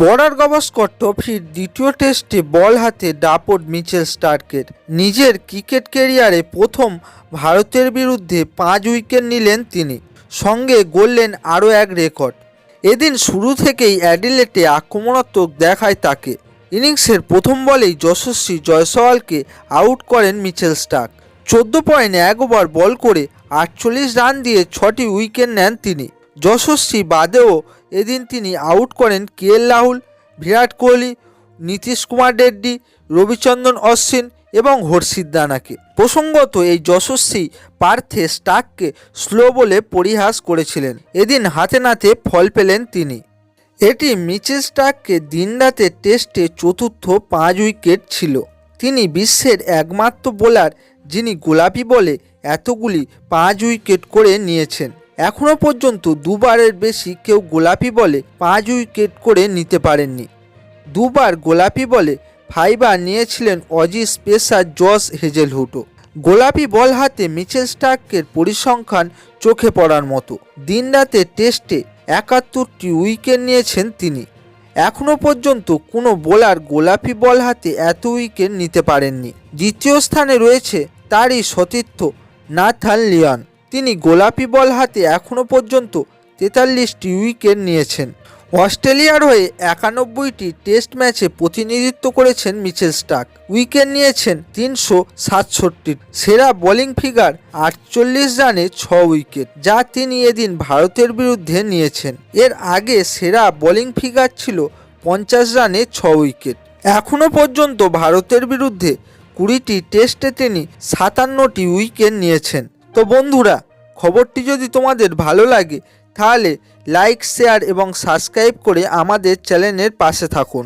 Border Gavaskar ট্রফির দ্বিতীয় টেস্টে বল হাতে ডাপট মিচেল স্টার্কের। নিজের ক্রিকেট ক্যারিয়ারে প্রথম ভারতের বিরুদ্ধে পাঁচ উইকেট নিলেন তিনি। সঙ্গে গড়লেন আরও এক রেকর্ড। এদিন শুরু থেকেই অ্যাডিলেটে আক্রমণাত্মক দেখায় তাকে। ইনিংসের প্রথম বলেই যশস্বী জয়সওয়ালকে আউট করেন মিচেল স্টার্ক। চোদ্দ পয়েন্টে এক ওভার বল করে আটচল্লিশ রান দিয়ে ছটি উইকেট নেন তিনি। যশস্বী বাদেও এদিন তিনি আউট করেন কে এল রাহুল, বিরাট কোহলি, নীতিশ কুমার রেড্ডি, রবিচন্দ্রন অশ্বিন এবং হর্ষিত দানাকে প্রসঙ্গত এই যশস্বী পার্থে স্টাককে স্লো বলে পরিহাস করেছিলেন। এদিন হাতে নাতে ফল পেলেন তিনি। এটি মিচেল স্টাককে দিনরাতে টেস্টে চতুর্থ পাঁচ উইকেট ছিল। তিনি বিশ্বের একমাত্র বোলার যিনি গোলাপি বলে এতগুলি পাঁচ উইকেট করে নিয়েছেন। এখনও পর্যন্ত দুবারের বেশি কেউ গোলাপি বলে পাঁচ উইকেট করে নিতে পারেননি। দুবার গোলাপি বলে ফাইবার নিয়েছিলেন অজি স্পেসার জস হেজেলহুটও গোলাপি বল হাতে মিচেল স্টার্কের পরিসংখ্যান চোখে পড়ার মতো। দিনরাতে টেস্টে একাত্তরটি উইকেট নিয়েছেন তিনি। এখনও পর্যন্ত কোনো বোলার গোলাপি বল হাতে এত উইকেট নিতে পারেননি। দ্বিতীয় স্থানে রয়েছে তারই সতীর্থ নাথান লিওন। তিনি গোলাপি বল হাতে এখনও পর্যন্ত তেতাল্লিশটি উইকেট নিয়েছেন। অস্ট্রেলিয়ার হয়ে একানব্বইটি টেস্ট ম্যাচে প্রতিনিধিত্ব করেছেন মিচেল স্টাক উইকেট নিয়েছেন তিনশো সাতষট্টি সেরা বোলিং ফিগার, আটচল্লিশ রানে ছ উইকেট, যা তিনি এদিন ভারতের বিরুদ্ধে নিয়েছেন। এর আগে সেরা বোলিং ফিগার ছিল পঞ্চাশ রানে ছ উইকেট। এখনও পর্যন্ত ভারতের বিরুদ্ধে কুড়িটি টেস্টে তিনি সাতান্নটি উইকেট নিয়েছেন। তো বন্ধুরা, খবরটি যদি তোমাদের ভালো লাগে, তাহলে লাইক শেয়ার এবং সাবস্ক্রাইব করে আমাদের চ্যানেলের পাশে থাকুন।